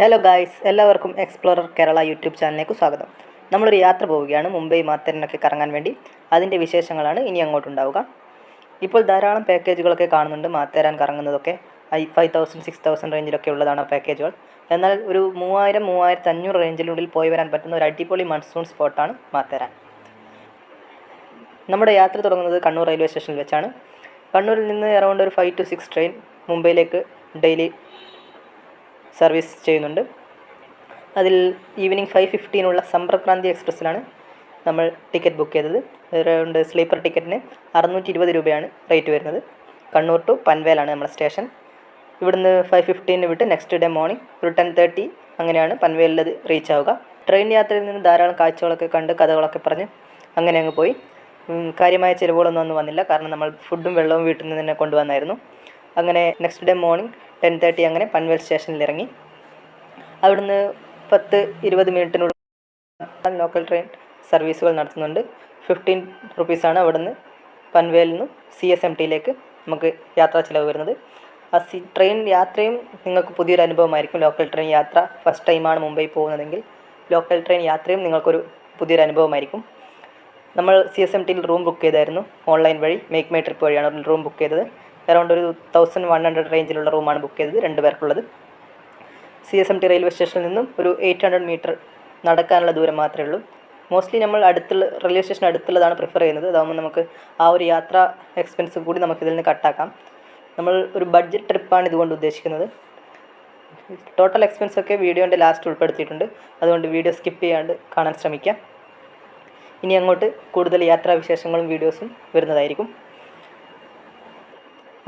Hello guys എല്ലാവർക്കും explorer Kerala YouTube ചാനലിലേക്ക് സ്വാഗതം. നമ്മളൊരു യാത്ര പോവുകയാണ് മുംബൈ മാത്തരനൊക്കെ കറങ്ങാൻ വേണ്ടി. അതിന്റെ വിശേഷങ്ങളാണ് ഇനി അങ്ങോട്ടുണ്ടാവുക ഇപ്പോൾ ധാരാളം പാക്കേജുകളൊക്കെ കാണുന്നുണ്ട് മാത്തേരാൻ കറങ്ങുന്നതൊക്കെ. ഐ ഫൈവ് തൗസൻഡ് സിക്സ് തൗസൻഡ് റേഞ്ചിലൊക്കെ ഉള്ളതാണ് പാക്കേജുകൾ എന്നാൽ ഒരു മൂവായിരം മൂവായിരത്തി അഞ്ഞൂറ് റേഞ്ചിനുള്ളിൽ പോയി വരാൻ പറ്റുന്ന ഒരു അടിപൊളി മൺസൂൺ സ്പോട്ടാണ് മാത്തേരാൻ. നമ്മുടെ യാത്ര തുടങ്ങുന്നത് കണ്ണൂർ റെയിൽവേ സ്റ്റേഷനിൽ വെച്ചാണ്. കണ്ണൂരിൽ നിന്ന് അറൗണ്ട് ഒരു ഫൈവ് ടു സിക്സ് ട്രെയിൻ മുംബൈയിലേക്ക് ഡെയിലി സർവീസ് ചെയ്യുന്നുണ്ട്. അതിൽ ഈവനിങ് ഫൈവ് ഫിഫ്റ്റീനുള്ള സമ്പർക്രാന്തി എക്സ്പ്രസ്സിലാണ് നമ്മൾ ടിക്കറ്റ് ബുക്ക് ചെയ്തത്. അറൗണ്ട് സ്ലീപ്പർ ടിക്കറ്റിന് അറുന്നൂറ്റി ഇരുപത് രൂപയാണ് റേറ്റ് വരുന്നത്. കണ്ണൂർ ടു പൻവേലാണ് നമ്മുടെ സ്റ്റേഷൻ. ഇവിടുന്ന് ഫൈവ് ഫിഫ്റ്റീന് വിട്ട് നെക്സ്റ്റ് ഡേ മോർണിംഗ് ഒരു ടെൻ തേർട്ടി അങ്ങനെയാണ് പൻവേലിൽ അത് റീച്ച് ആവുക. ട്രെയിൻ യാത്രയിൽ നിന്ന് ധാരാളം കാഴ്ചകളൊക്കെ കണ്ട് കഥകളൊക്കെ പറഞ്ഞ് അങ്ങനെ അങ്ങ് പോയി. കാര്യമായ ചിലവുകളൊന്നും ഒന്നും വന്നില്ല. കാരണം നമ്മൾ ഫുഡും വെള്ളവും വീട്ടിൽ നിന്ന് തന്നെ കൊണ്ടുവന്നായിരുന്നു. അങ്ങനെ next day morning ten thirty അങ്ങനെ പൻവേൽ സ്റ്റേഷനിൽ ഇറങ്ങി അവിടുന്ന് പത്ത് ഇരുപത് മിനിറ്റിനുള്ളിൽ ലോക്കൽ ട്രെയിൻ സർവീസുകൾ നടത്തുന്നുണ്ട്. ഫിഫ്റ്റീൻ റുപ്പീസാണ് അവിടുന്ന് പൻവേലിൽ നിന്നും സി എസ് എം ടിയിലേക്ക് നമുക്ക് യാത്രാ ചിലവ് വരുന്നത്. ആ സി ട്രെയിൻ യാത്രയും നിങ്ങൾക്ക് പുതിയൊരു അനുഭവമായിരിക്കും. ലോക്കൽ ട്രെയിൻ യാത്ര ഫസ്റ്റ് ടൈമാണ് മുംബൈ പോകുന്നതെങ്കിൽ ലോക്കൽ ട്രെയിൻ യാത്രയും നിങ്ങൾക്കൊരു പുതിയൊരു അനുഭവമായിരിക്കും. നമ്മൾ സി എസ് എം ടിയിൽ റൂം ബുക്ക് ചെയ്തായിരുന്നു. ഓൺലൈൻ വഴി മേക്ക് മൈ ട്രിപ്പ് വഴിയാണ് റൂം ബുക്ക് ചെയ്തത്. അറൗണ്ട് ഒരു തൗസൻഡ് വൺ ഹൺഡ്രഡ് റേഞ്ചിലുള്ള റൂമാണ് ബുക്ക് ചെയ്തത്. രണ്ട് പേർക്കുള്ളത്. C S M T railway station നിന്നും ഒരു എയ്റ്റ് ഹൺഡ്രഡ് മീറ്റർ നടക്കാനുള്ള ദൂരം മാത്രമേ ഉള്ളൂ. മോസ്റ്റ്ലി നമ്മൾ അടുത്തുള്ള റെയിൽവേ സ്റ്റേഷൻ അടുത്തുള്ളതാണ് പ്രിഫർ ചെയ്യുന്നത്. അതാകുമ്പോൾ നമുക്ക് ആ ഒരു യാത്ര എക്സ്പെൻസ് കൂടി നമുക്ക് ഇതിൽ നിന്ന് കട്ടാക്കാം നമ്മൾ ഒരു ബഡ്ജറ്റ് ട്രിപ്പാണ് ഇതുകൊണ്ട് ഉദ്ദേശിക്കുന്നത്. ടോട്ടൽ എക്സ്പെൻസ് ഒക്കെ വീഡിയോന്റെ ലാസ്റ്റ് ഉൾപ്പെടുത്തിയിട്ടുണ്ട്. അതുകൊണ്ട് വീഡിയോ സ്കിപ്പ് ചെയ്യാണ്ട് കാണാൻ ശ്രമിക്കാം. ഇനി അങ്ങോട്ട് കൂടുതൽ യാത്രാവിശേഷങ്ങളും വീഡിയോസും വരുന്നതായിരിക്കും.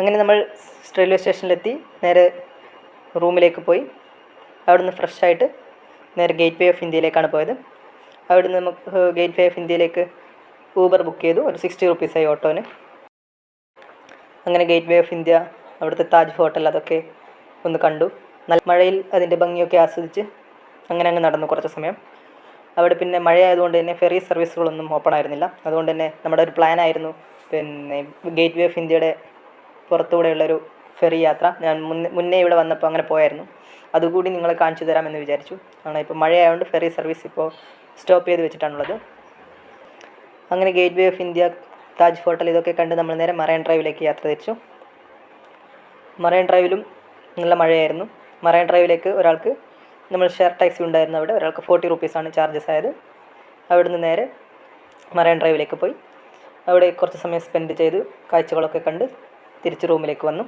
അങ്ങനെ നമ്മൾ റെയിൽവേ സ്റ്റേഷനിലെത്തി നേരെ റൂമിലേക്ക് പോയി. അവിടുന്ന് ഫ്രഷ് ആയിട്ട് നേരെ ഗേറ്റ് വേ ഓഫ് ഇന്ത്യയിലേക്കാണ് പോയത്. അവിടുന്ന് നമുക്ക് ഗേറ്റ് വേ ഓഫ് ഇന്ത്യയിലേക്ക് ഊബർ ബുക്ക് ചെയ്തു. ഒരു സിക്സ്റ്റി റുപ്പീസായി ഓട്ടോന്. അങ്ങനെ ഗേറ്റ് വേ ഓഫ് ഇന്ത്യ അവിടുത്തെ താജ് ഹോട്ടൽ അതൊക്കെ ഒന്ന് കണ്ടു. നല്ല മഴയിൽ അതിന്റെ ഭംഗിയൊക്കെ ആസ്വദിച്ച് അങ്ങനെ അങ്ങ് നടന്നു കുറച്ച് സമയം. അവിടെ പിന്നെ മഴയായതുകൊണ്ട് തന്നെ ഫെറി സർവീസുകളൊന്നും ഓപ്പൺ ആയിരുന്നില്ല. അതുകൊണ്ട് തന്നെ നമ്മുടെ ഒരു പ്ലാൻ ആയിരുന്നു പിന്നെ ഗേറ്റ് വേ ഓഫ് ഇന്ത്യയുടെ പുറത്തുകൂടെയുള്ളൊരു ഫെറി യാത്ര. ഞാൻ മുന്നേ ഇവിടെ വന്നപ്പോൾ അങ്ങനെ പോയായിരുന്നു. അതുകൂടി നിങ്ങളെ കാണിച്ചു തരാമെന്ന് വിചാരിച്ചു. ആണ് ഇപ്പോൾ മഴയായതുകൊണ്ട് ഫെറി സർവീസ് ഇപ്പോൾ സ്റ്റോപ്പ് ചെയ്ത് വെച്ചിട്ടാണുള്ളത്. അങ്ങനെ Gateway of India Taj hotel ഇതൊക്കെ കണ്ട് നമ്മൾ നേരെ മറൈൻ ഡ്രൈവിലേക്ക് യാത്ര തിരിച്ചു. മറൈൻ ഡ്രൈവിലും നല്ല മഴയായിരുന്നു. മറൈൻ ഡ്രൈവിലേക്ക് ഒരാൾക്ക് നമ്മൾ ഷെയർ ടാക്സി ഉണ്ടായിരുന്നു അവിടെ. ഒരാൾക്ക് ഫോർട്ടി റുപ്പീസാണ് ചാർജസ് ആയത്. അവിടുന്ന് നേരെ മറൈൻ ഡ്രൈവിലേക്ക് പോയി. അവിടെ കുറച്ച് സമയം സ്പെൻഡ് ചെയ്ത് കാഴ്ചകളൊക്കെ കണ്ട് തിരിച്ച് റൂമിലേക്ക് വന്നു.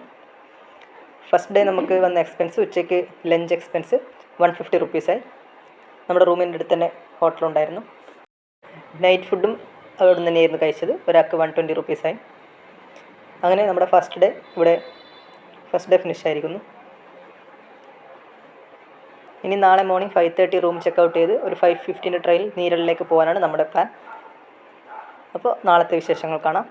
ഫസ്റ്റ് ഡേ നമുക്ക് വന്ന എക്സ്പെൻസ് ഉച്ചയ്ക്ക് ലഞ്ച് എക്സ്പെൻസ് വൺ ഫിഫ്റ്റി റുപ്പീസായി നമ്മുടെ റൂമിന്റെ അടുത്ത് തന്നെ ഹോട്ടലുണ്ടായിരുന്നു നൈറ്റ് ഫുഡും അവിടെ നിന്ന് തന്നെയായിരുന്നു കഴിച്ചത്. ഒരാൾക്ക് വൺ ട്വന്റി റുപ്പീസായി അങ്ങനെ നമ്മുടെ ഫസ്റ്റ് ഡേ ഇവിടെ ഫസ്റ്റ് ഡേ ഫിനിഷ് ആയിരിക്കുന്നു. ഇനി നാളെ morning five thirty room check out ചെയ്ത് ഒരു ഫൈവ് ഫിഫ്റ്റീന്റെ ട്രെയിൻ നീരളിലേക്ക് പോകാനാണ് നമ്മുടെ പ്ലാൻ അപ്പോൾ നാളത്തെ വിശേഷങ്ങൾ കാണാം.